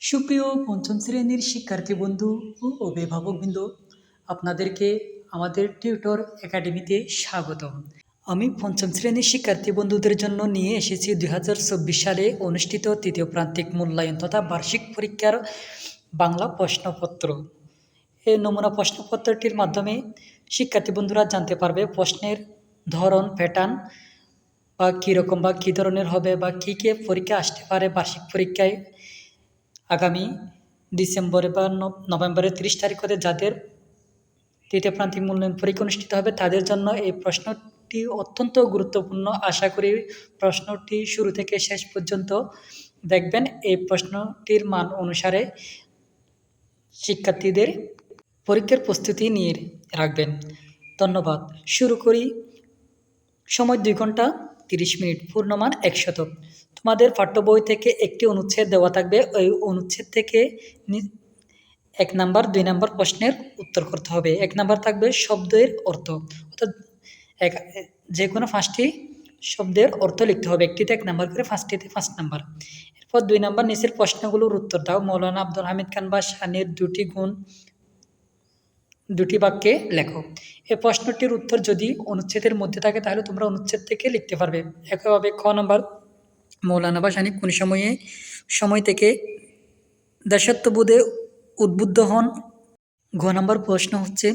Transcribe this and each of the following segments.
সুপ্রিয় পঞ্চম শ্রেণির শিক্ষার্থী বন্ধু ও অভিভাবকবৃন্দ, আপনাদেরকে আমাদের টিউটর একাডেমিতে স্বাগতম। আমি পঞ্চম শ্রেণির শিক্ষার্থী বন্ধুদের জন্য নিয়ে এসেছি দুই হাজার চব্বিশ সালে অনুষ্ঠিত তৃতীয় প্রান্তিক মূল্যায়ন তথা বার্ষিক পরীক্ষার বাংলা প্রশ্নপত্র। এই নমুনা প্রশ্নপত্রটির মাধ্যমে শিক্ষার্থী বন্ধুরা জানতে পারবে প্রশ্নের ধরন প্যাটার্ন বা কীরকম বা কী ধরনের হবে বা কী কী পরীক্ষা আসতে পারে বার্ষিক পরীক্ষায়। আগামী ডিসেম্বরে বা নভ- নভেম্বরের তিরিশ তারিখ হতে যাদের তৃতীয় প্রান্তিক মূল্যায়ন পরীক্ষা অনুষ্ঠিত হবে, তাদের জন্য এই প্রশ্নটি অত্যন্ত গুরুত্বপূর্ণ। আশা করি প্রশ্নটি শুরু থেকে শেষ পর্যন্ত দেখবেন। এই প্রশ্নটির মান অনুসারে শিক্ষার্থীদের পরীক্ষার প্রস্তুতি নিয়ে রাখবেন। ধন্যবাদ। শুরু করি। সময় দুই ঘণ্টা তিরিশ মিনিট, পূর্ণমান একশত তোমাদের পাঠ্য বই থেকে একটি অনুচ্ছেদ দেওয়া থাকবে। ওই অনুচ্ছেদ থেকে এক নাম্বার, দুই নাম্বার প্রশ্নের উত্তর করতে হবে। এক নাম্বার থাকবে শব্দের অর্থ। অর্থাৎ এক, যে কোনো পাঁচটি শব্দের অর্থ লিখতে হবে। একটিতে এক নাম্বার করে, পাঁচটিতে পাঁচ নাম্বার। এরপর দুই নাম্বার নিচের প্রশ্নগুলোর উত্তর দাও। মৌলানা আব্দুল হামিদ খান বা শানের দুটি গুণ, দুটি বাক্যে লেখো। এই প্রশ্নটির উত্তর যদি অনুচ্ছেদের মধ্যে থাকে, তাহলে তোমরা অনুচ্ছেদ থেকে লিখতে পারবে। একইভাবে খ নম্বর মৌলানা বাসানি কোন সময়ে, সময় থেকে দেশাত্মবোধে উদ্বুদ্ধ হন। ঘ নম্বর প্রশ্ন হচ্ছে,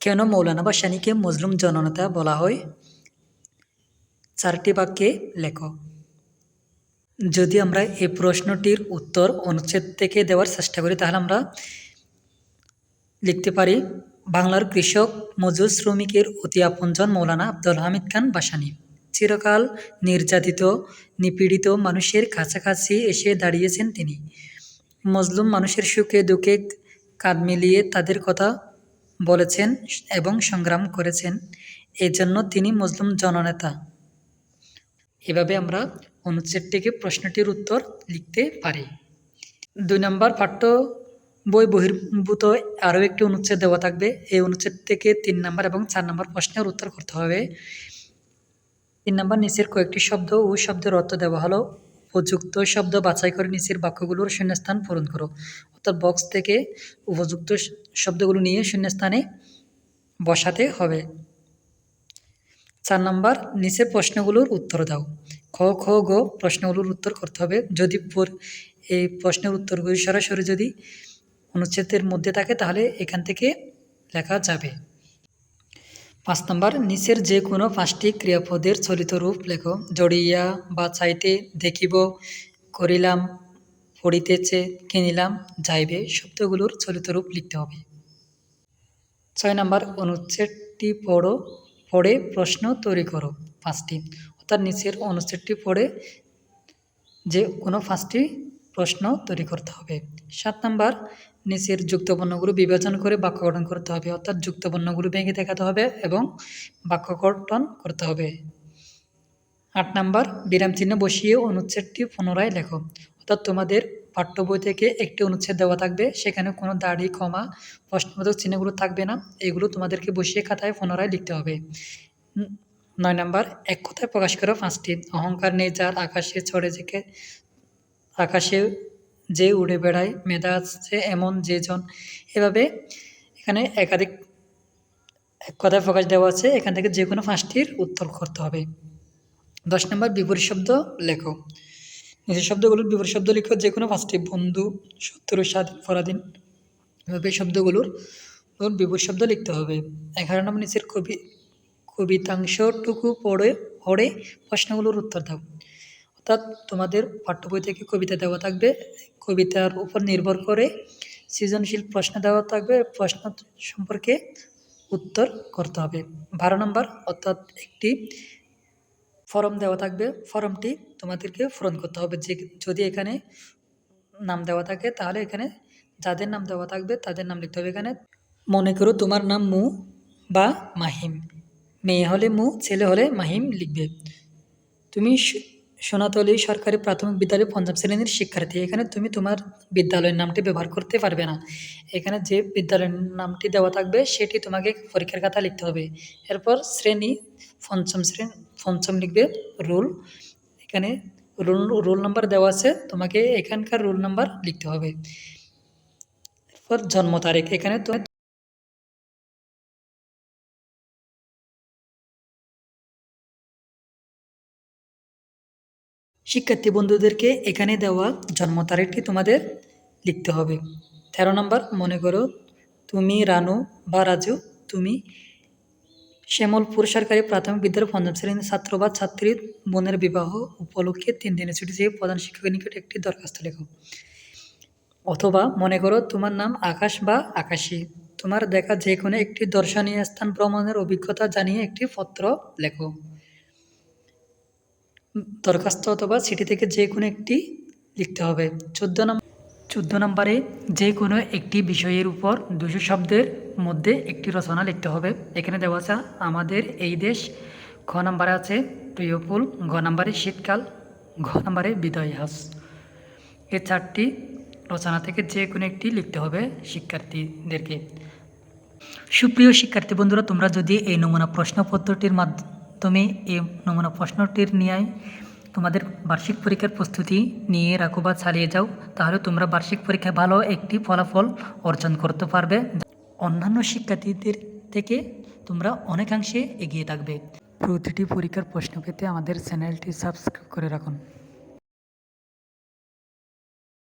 কেন মৌলানা বাসানিকে মজলুম জননেতা বলা হয়? চারটি বাক্যে লেখো। যদি আমরা এই প্রশ্নটির উত্তর অনুচ্ছেদ থেকে দেওয়ার চেষ্টা করি, তাহলে আমরা লিখতে পারি, বাংলার কৃষক মজুর শ্রমিকের অতি আপনজন মৌলানা আব্দুল হামিদ খান বাসানি। চিরকাল নির্যাতিত, নিপীড়িত মানুষের কাছাকাছি এসে দাঁড়িয়েছেন তিনি। মজলুম মানুষের সুখে দুঃখে কাঁধ মিলিয়ে তাদের কথা বলেছেন এবং সংগ্রাম করেছেন। এজন্য তিনি মজলুম জননেতা। এভাবে আমরা অনুচ্ছেদ থেকে প্রশ্নটির উত্তর লিখতে পারি। দুই নম্বর পাঠ্য বই বহির্ভূত আরও একটি অনুচ্ছেদ দেওয়া থাকবে। এই অনুচ্ছেদ থেকে তিন নম্বর এবং চার নম্বর প্রশ্নের উত্তর করতে হবে। তিন নম্বর নিচের কয়েকটি শব্দ ও শব্দের অর্থ দেওয়া হলো, উপযুক্ত শব্দ বাছাই করে নিচের বাক্যগুলোর শূন্যস্থান পূরণ করো। অর্থাৎ বক্স থেকে উপযুক্ত শব্দগুলো নিয়ে শূন্যস্থানে বসাতে হবে। চার নম্বর, নিচের প্রশ্নগুলোর উত্তর দাও। খ খ, গ প্রশ্নগুলোর উত্তর করতে হবে। যদি এই প্রশ্নের উত্তরগুলি সরাসরি যদি অনুচ্ছেদের মধ্যে থাকে, তাহলে এখান থেকে লেখা যাবে। পাঁচ নম্বর, নিচের যে কোনো পাঁচটি ক্রিয়াপদের চলিত রূপ লেখো। জড়িয়া বা চাইতে দেখিব, করিলাম, পড়িতেছে, কিনিলাম, যাইবে, শব্দগুলোর চলিত রূপ লিখতে হবে। ছয় নম্বর, অনুচ্ছেদটি পড়ো, পড়ে প্রশ্ন তৈরি করো পাঁচটি। অর্থাৎ নিচের অনুচ্ছেদটি পড়ে যে কোনো পাঁচটি প্রশ্ন তৈরি করতে হবে। সাত নম্বর নিচের যুক্তবর্ণগুলো বিভাজন করে বাক্য গঠন করতে হবে। অর্থাৎ যুক্তবর্ণগুলো ভেঙে দেখাতে হবে এবং বাক্য গঠন করতে হবে। আট নাম্বার, বিরাম চিহ্ন বসিয়ে অনুচ্ছেদটি পুনরায় লেখো। অর্থাৎ তোমাদের পাঠ্য বই থেকে একটি অনুচ্ছেদ দেওয়া থাকবে, সেখানে কোনো দাড়ি কমা প্রশ্নবোধক চিহ্নগুলো থাকবে না। এগুলো তোমাদেরকে বসিয়ে খাতায় পুনরায় লিখতে হবে। নয় নাম্বার, এক কথায় প্রকাশ করো পাঁচটি। অহংকার নেই যার আকাশে ছড়ে যেকে আকাশে যে উড়ে বেড়ায়, মেধা আছে এমন যে জন। এভাবে এখানে একাধিক, এক কথায় প্রকাশ দেওয়া আছে, এখান থেকে যে কোনো পাঁচটির উত্তর করতে হবে। দশ নম্বর, বিপরীত শব্দ লেখো। নিজের শব্দগুলোর বিপরীত শব্দ লিখো, যে কোনো পাঁচটি, বন্ধু, শত্রু স্বাধীন পরাধীন। এভাবে শব্দগুলোর বিপরীত শব্দ লিখতে হবে। এগারো নম্বর, নিচের কবি, কবিতাংশটুকু পড়ে পড়ে প্রশ্নগুলোর উত্তর দাও। অর্থাৎ তোমাদের পাঠ্য বই থেকে কবিতা দেওয়া থাকবে। কবিতার উপর নির্ভর করে সৃজনশীল প্রশ্ন দেওয়া থাকবে। প্রশ্ন সম্পর্কে উত্তর করতে হবে। বারো নম্বর, অর্থাৎ একটি ফর্ম দেওয়া থাকবে। ফর্মটি তোমাদেরকে পূরণ করতে হবে। যে যদি এখানে নাম দেওয়া থাকে, তাহলে এখানে যাদের নাম দেওয়া থাকবে, তাদের নাম লিখতে হবে এখানে। মনে করো তোমার নাম মু বা মাহিম। মেয়ে হলে মু, ছেলে হলে মাহিম লিখবে। তুমি সোনাতলি সরকারি প্রাথমিক বিদ্যালয় পঞ্চম শ্রেণির শিক্ষার্থী। এখানে তুমি তোমার বিদ্যালয়ের নামটি ব্যবহার করতে পারবে না। এখানে যে বিদ্যালয়ের নামটি দেওয়া থাকবে, সেটি তোমাকে পরীক্ষার খাতা লিখতে হবে। এরপর শ্রেণি, পঞ্চম শ্রেণি, পঞ্চম লিখবে রোল। এখানে রোল রোল নাম্বার দেওয়া আছে, তোমাকে এখানকার রোল নাম্বার লিখতে হবে। এরপর জন্ম তারিখ। এখানে শিক্ষার্থী বন্ধুদেরকে এখানে দেওয়া জন্ম তারিখটি তোমাদের লিখতে হবে। তেরো নম্বর, মনে করো তুমি রানু বা রাজু, তুমি শ্যামলপুর সরকারি প্রাথমিক বিদ্যালয়ের পঞ্চম শ্রেণির ছাত্র বা ছাত্রীর বোনের বিবাহ উপলক্ষে তিন দিনের ছুটি চেয়ে প্রধান শিক্ষকের নিকট একটি দরখাস্ত লেখো। অথবা মনে করো তোমার নাম আকাশ বা আকাশী, তোমার দেখা যে কোনো একটি দর্শনীয় স্থান ভ্রমণের অভিজ্ঞতা জানিয়ে একটি পত্র লেখো। দরখাস্ত অথবা চিঠি থেকে যে কোনো একটি লিখতে হবে। চোদ্দ নম্বর চোদ্দ নম্বরে যে কোনো একটি বিষয়ের উপর দুশো শব্দের মধ্যে একটি রচনা লিখতে হবে। এখানে দেওয়া আছে, আমাদের এই দেশ। খ নম্বরে আছে, প্রিয় ফুল। ঘ নম্বরে, শীতকাল। ঘ নম্বরে, বিদয় হাস। এই চারটি রচনা থেকে যে কোনো একটি লিখতে হবে শিক্ষার্থীদেরকে। সুপ্রিয় শিক্ষার্থী বন্ধুরা, তোমরা যদি এই নমুনা প্রশ্নপত্রটির মাধ্যমে এই নমুনা প্রশ্নটির নিয়ে তোমাদের বার্ষিক পরীক্ষার প্রস্তুতি নিয়ে রাখো বা চালিয়ে যাও, তাহলে তোমরা বার্ষিক পরীক্ষায় ভালো একটি ফলাফল অর্জন করতে পারবে। অন্যান্য শিক্ষার্থীদের থেকে তোমরা অনেকাংশে এগিয়ে থাকবে। প্রতিটি পরীক্ষার প্রশ্ন পেতে আমাদের চ্যানেলটি সাবস্ক্রাইব করে রাখুন।